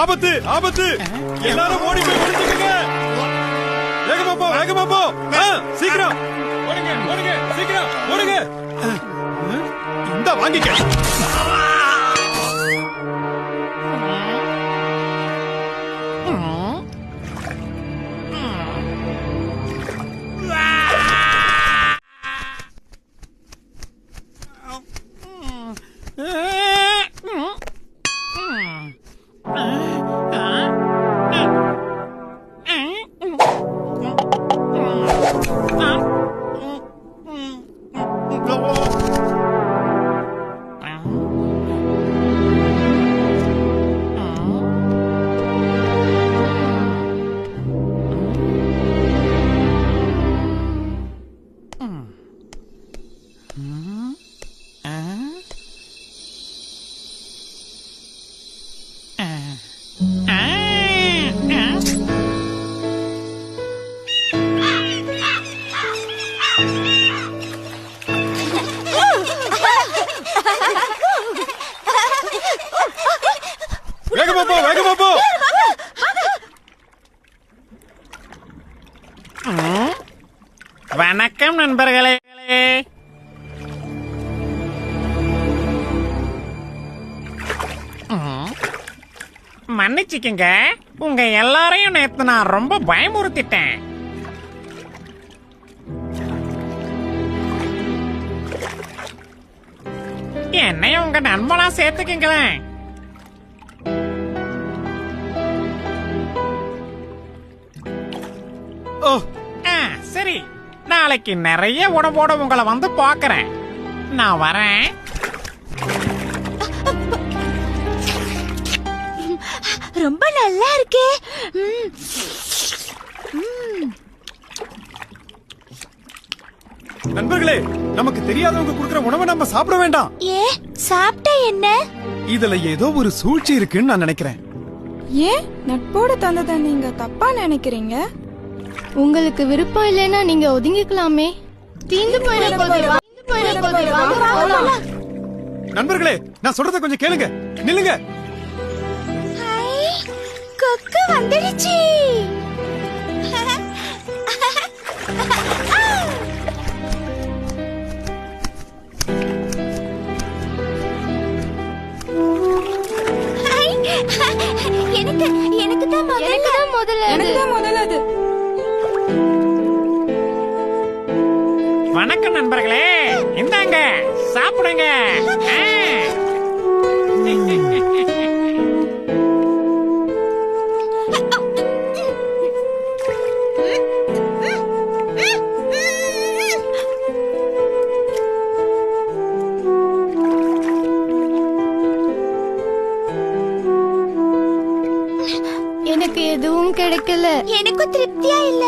ஆபத்து ஆபத்து. எல்லாரும் ஓடி போய் ஒளிஞ்சுக்கங்க. வேகமா போ வேகமா போ. சீக்கிரம். ஓடுங்க ஓடுங்க சீக்கிரம் ஓடுங்க. இந்த வாங்கிக்க. வேகமா போ வேகமா போ வணக்கம் நண்பர்களே. மன்னிச்சுக்கங்க. உங்க எல்லாரையும் நேத்து நான் ரொம்ப பயமுறுத்திட்டேன். என்னையும் உங்க நண்பனா சேர்த்துக்குங்களேன் ஓ. ஆ, சரி. நாளைக்கு நிறைய உடம்போட உங்களை வந்து பார்க்கறேன். நான் வரேன். ரொம்ப நல்லா இருக்கே. நண்பர்களே நமக்கு தெரியாதவங்க கொடுக்கிற உணவை நம்ம சாப்பிட வேண்டாம். ஏ சாப்பிட்டா என்ன? இதுல ஏதோ ஒரு சூழ்ச்சி இருக்குன்னு நான் நினைக்கிறேன். ஏன் நட்போட தந்ததை நீங்க தப்பா நினைக்கிறீங்க? உங்களுக்கு விருப்பம் இல்லைன்னா நீங்க ஒதுங்கிக்கலாமே. தீந்து நண்பர்களே நான் சொல்றத கொஞ்சம் கேளுங்க. நில்லுங்க. ஹை, கொக்கு வந்துடுச்சு. எனக்கு எனக்கு தான் எனக்கு தான் முதல்ல. எனக்கு தான் முதல்ல அது. வணக்கம் நண்பர்களே. இந்தாங்க சாப்பிடுங்க. எனக்கு எதுவும் கிடைக்கல. எனக்கும் திருப்தியா இல்ல.